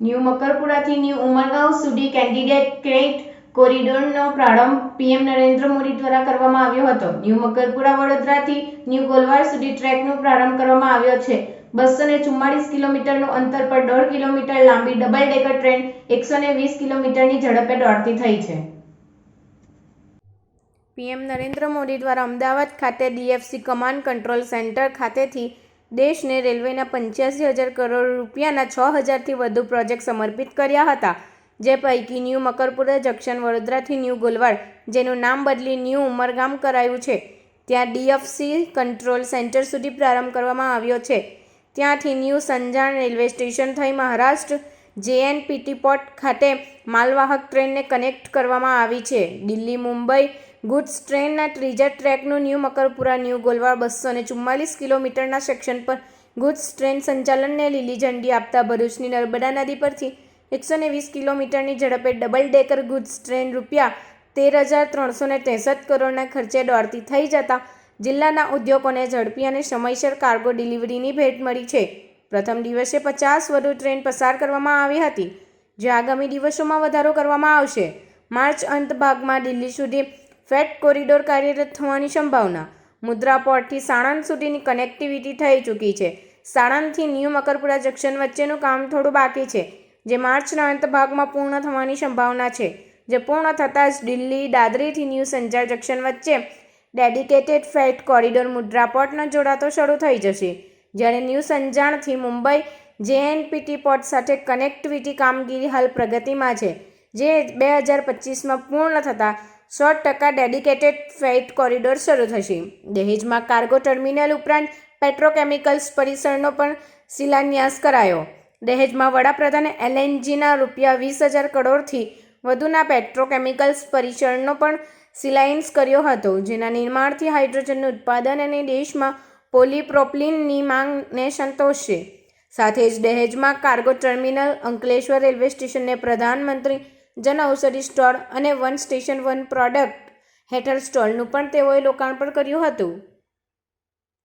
New મકરપુરાથી new Umargam સુધી candidate crate કોરિડોરનો પ્રારંભ PM Narendra Modi દ્વારા કરવામાં આવ્યો હતો. ન્યૂ મકરપુરા વડોદરાથી ન્યૂ ગોલવાર સુધી ટ્રેકનો પ્રારંભ કરવામાં આવ્યો છે. બસો ને ચુમ્માળીસ કિલોમીટરનું અંતર પર દોઢ કિલોમીટર લાંબી ડબલ ડેકર ટ્રેન એકસો ને વીસ કિલોમીટરની ઝડપે દોડતી થઈ છે. પીએમ નરેન્દ્ર મોદી દ્વારા અમદાવાદ ખાતે ડીએફસી કમાન્ડ કંટ્રોલ સેન્ટર ખાતેથી દેશને રેલવેના પંચ્યાસી હજાર કરોડ રૂપિયાના છ હજારથી વધુ પ્રોજેક્ટ સમર્પિત કર્યા હતા, જે પૈકી ન્યૂ મકરપુરા, જંકશન વડોદરાથી ન્યૂ ગોલવાડ, જેનું નામ બદલી ન્યૂ ઉમરગામ કરાયું છે. ત્યાં ડીએફસી કંટ્રોલ સેન્ટર સુધી પ્રારંભ કરવામાં આવ્યો છે. ત્યાંથી ન્યૂ સંજાણ રેલવે સ્ટેશન થઈ મહારાષ્ટ્ર, જેએનપીટી પોર્ટ ખાતે માલવાહક ટ્રેનને કનેક્ટ કરવામાં આવી છે. દિલ્હી, મુંબઈ ગુડ્સ ટ્રેનના ત્રીજા ટ્રેકનું ન્યૂ મકરપુરા, ન્યૂ ગોલવાળ બસો ને ચુમ્માલીસ કિલોમીટરના સેક્શન પર ગુડ્સ ટ્રેન સંચાલનને લીલી ઝંડી આપતા ભરૂચની નર્મદા નદી પરથી એકસો ને વીસ કિલોમીટરની ઝડપે ડબલ ડેકર ગુડ્સ ટ્રેન રૂપિયા તેર હજાર ત્રણસો ને ત્રેસઠ કરોડના ખર્ચે દોડતી થઈ જતાં જિલ્લાના ઉદ્યોગોને ઝડપી અને સમયસર કાર્ગો ડિલિવરીની ભેટ મળી છે. પ્રથમ દિવસે પચાસ વધુ ટ્રેન પસાર કરવામાં આવી હતી, જે આગામી દિવસોમાં વધારો કરવામાં આવશે. માર્ચ અંત ભાગમાં દિલ્હી સુધી ફેટ કોરિડોર કાર્યરત થવાની સંભાવના. મુદ્રા પોર્ટથી સાણંદ સુધીની કનેક્ટિવિટી થઈ ચૂકી છે. સાણંદથી ન્યૂ મકરપુરા જંકશન વચ્ચેનું કામ થોડું બાકી છે, જે માર્ચના અંત ભાગમાં પૂર્ણ થવાની સંભાવના છે. જે પૂર્ણ થતાં જ દિલ્હી, દાદરીથી ન્યૂ સંજાર જંકશન વચ્ચે ડેડિકેટેડ ફેટ કોરિડોર મુદ્રા પોર્ટનો જોડાતો શરૂ થઈ જશે. જ્યારે ન્યૂ સંજાણથી મુંબઈ જેએનપીટી પોર્ટ સાથે કનેક્ટિવિટી કામગીરી હાલ પ્રગતિમાં છે, જે બે હજાર પચીસમાં પૂર્ણ થતાં સો ટકા ડેડિકેટેડ ફેટ કોરિડોર શરૂ થશે. દહેજમાં કાર્ગો ટર્મિનલ ઉપરાંત પેટ્રોકેમિકલ્સ પરિસરનો પણ શિલાન્યાસ કરાયો. દહેજમાં વડાપ્રધાને એલએનજીના રૂપિયા વીસ હજાર કરોડથી વધુના પેટ્રોકેમિકલ્સ પરિસરનો પણ શિલાન્યાસ કર્યો હતો, જેના નિર્માણથી હાઇડ્રોજનનું ઉત્પાદન અને દેશમાં પોલીપ્રોપ્લિનની માંગને સંતોષશે. સાથે જ દહેજમાં કાર્ગો ટર્મિનલ અંકલેશ્વર રેલવે સ્ટેશનને પ્રધાનમંત્રી જન ઔષધિ સ્ટોલ અને વન સ્ટેશન વન પ્રોડક્ટ હેઠળ સ્ટોલનું પણ તેઓએ લોકાર્પણ કર્યું હતું.